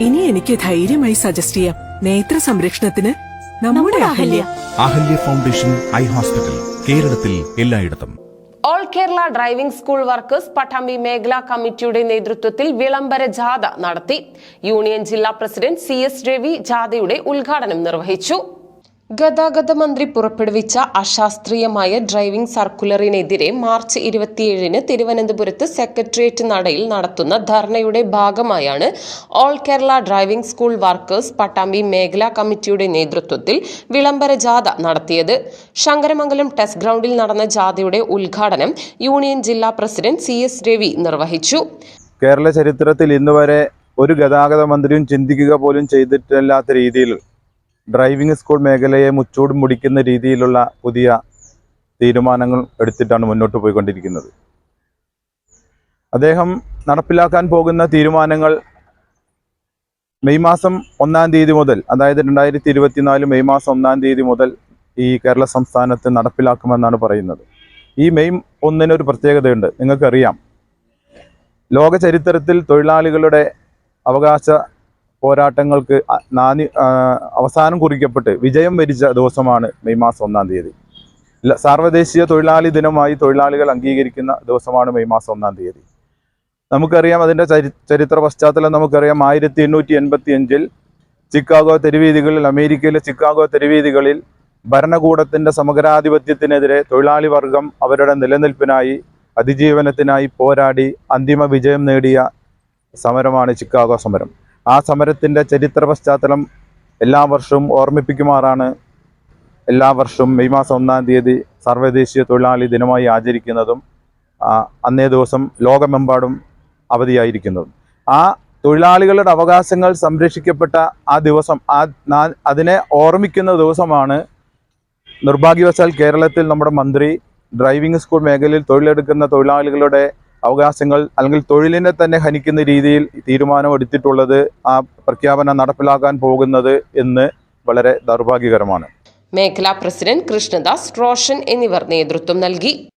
ഇനി എനിക്ക് ധൈര്യമായി സജസ്റ്റ് ചെയ്യാം. നേത്ര സംരക്ഷണത്തിന് നമ്മുടെ Ahalya. Ahalya foundation eye hospital കേരളത്തിൽ എല്ലായിടത്തും. All Kerala driving school workers Pattambi മേഖലാ കമ്മിറ്റിയുടെ നേതൃത്വത്തിൽ വിളംബര ജാഥ നടത്തി. യൂണിയൻ ജില്ലാ പ്രസിഡന്റ് സി എസ് രവി ജാഥയുടെ ഉദ്ഘാടനം നിർവഹിച്ചു. ഗതാഗത മന്ത്രി പുറപ്പെടുവിച്ച അശാസ്ത്രീയമായ ഡ്രൈവിംഗ് സർക്കുലറിനെതിരെ മാർച്ച് ഇരുപത്തിയേഴിന് തിരുവനന്തപുരത്ത് സെക്രട്ടേറിയറ്റ് നടയിൽ നടത്തുന്ന ധർണയുടെ ഭാഗമായാണ് all Kerala driving school workers Pattambi മേഖലാ കമ്മിറ്റിയുടെ നേതൃത്വത്തിൽ വിളംബര ജാഥ നടത്തിയത്. ശങ്കരമംഗലം ടെസ്റ്റ് ഗ്രൗണ്ടിൽ നടന്ന ജാഥയുടെ ഉദ്ഘാടനം യൂണിയൻ ജില്ലാ പ്രസിഡന്റ് സി എസ് രവി നിർവഹിച്ചു. കേരള ചരിത്രത്തിൽ ഇന്നുവരെ ഒരു ഗതാഗത മന്ത്രിയും ചിന്തിക്കുക പോലും ചെയ്തിട്ടില്ലാത്ത രീതിയിൽ ഡ്രൈവിംഗ് സ്കൂൾ മേഖലയെ മുച്ചൂട് മുടിക്കുന്ന രീതിയിലുള്ള പുതിയ തീരുമാനങ്ങൾ എടുത്തിട്ടാണ് മുന്നോട്ട് പോയിക്കൊണ്ടിരിക്കുന്നത്. അദ്ദേഹം നടപ്പിലാക്കാൻ പോകുന്ന തീരുമാനങ്ങൾ മെയ് മാസം ഒന്നാം തീയതി മുതൽ അതായത് രണ്ടായിരത്തി ഇരുപത്തിനാല് മെയ് മാസം ഒന്നാം തീയതി മുതൽ ഈ കേരള സംസ്ഥാനത്ത് നടപ്പിലാക്കുമെന്നാണ് പറയുന്നത്. ഈ മെയ് ഒന്നിനൊരു പ്രത്യേകതയുണ്ട്. നിങ്ങൾക്കറിയാം. ലോക ചരിത്രത്തിൽ തൊഴിലാളികളുടെ അവകാശ പോരാട്ടങ്ങൾക്ക് നാനി അവസാനം കുറിക്കപ്പെട്ട് വിജയം വരിച്ച ദിവസമാണ് മെയ് മാസം ഒന്നാം തീയതി. സാർവദേശീയ തൊഴിലാളി ദിനമായി തൊഴിലാളികൾ അംഗീകരിക്കുന്ന ദിവസമാണ് മെയ് മാസം ഒന്നാം തീയതി. നമുക്കറിയാം അതിന്റെ ചരി ചരിത്ര പശ്ചാത്തലം നമുക്കറിയാം ആയിരത്തി എണ്ണൂറ്റി എൺപത്തി അഞ്ചിൽ ചിക്കാഗോ തെരുവീതികളിൽ അമേരിക്കയിലെ ചിക്കാഗോ തെരുവീതികളിൽ ഭരണകൂടത്തിന്റെ സമഗ്രാധിപത്യത്തിനെതിരെ തൊഴിലാളി വർഗം അവരുടെ നിലനിൽപ്പിനായി അതിജീവനത്തിനായി പോരാടി അന്തിമ വിജയം നേടിയ സമരമാണ് ചിക്കാഗോ സമരം. ആ സമരത്തിന്റെ ചരിത്ര പശ്ചാത്തലം എല്ലാ വർഷവും ഓർമ്മിപ്പിക്കുമാറാണ്. എല്ലാ വർഷവും മെയ് മാസം ഒന്നാം തീയതി സർവദേശീയ തൊഴിലാളി ദിനമായി ആചരിക്കുന്നതും അന്നേ ദിവസം ലോകമെമ്പാടും അവധിയായിരിക്കുന്നതും. ആ തൊഴിലാളികളുടെ അവകാശങ്ങൾ സംരക്ഷിക്കപ്പെട്ട ആ ദിവസം ആ അതിനെ ഓർമ്മിക്കുന്ന ദിവസമാണ് നിർഭാഗ്യവശാൽ കേരളത്തിൽ നമ്മുടെ മന്ത്രി ഡ്രൈവിംഗ് സ്കൂൾ മേഖലയിൽ തൊഴിലെടുക്കുന്ന തൊഴിലാളികളുടെ അവകാശങ്ങൾ അല്ലെങ്കിൽ തൊഴിലിനെ തന്നെ ഹനിക്കുന്ന രീതിയിൽ തീരുമാനമെടുത്തിട്ടുള്ളത് ആ പ്രഖ്യാപനം നടപ്പിലാക്കാൻ പോകുന്നത് എന്ന് വളരെ ദൗർഭാഗ്യകരമാണ്. മേഖലാ പ്രസിഡന്റ് കൃഷ്ണദാസ് റോഷൻ എന്നിവർ നേതൃത്വം നൽകി.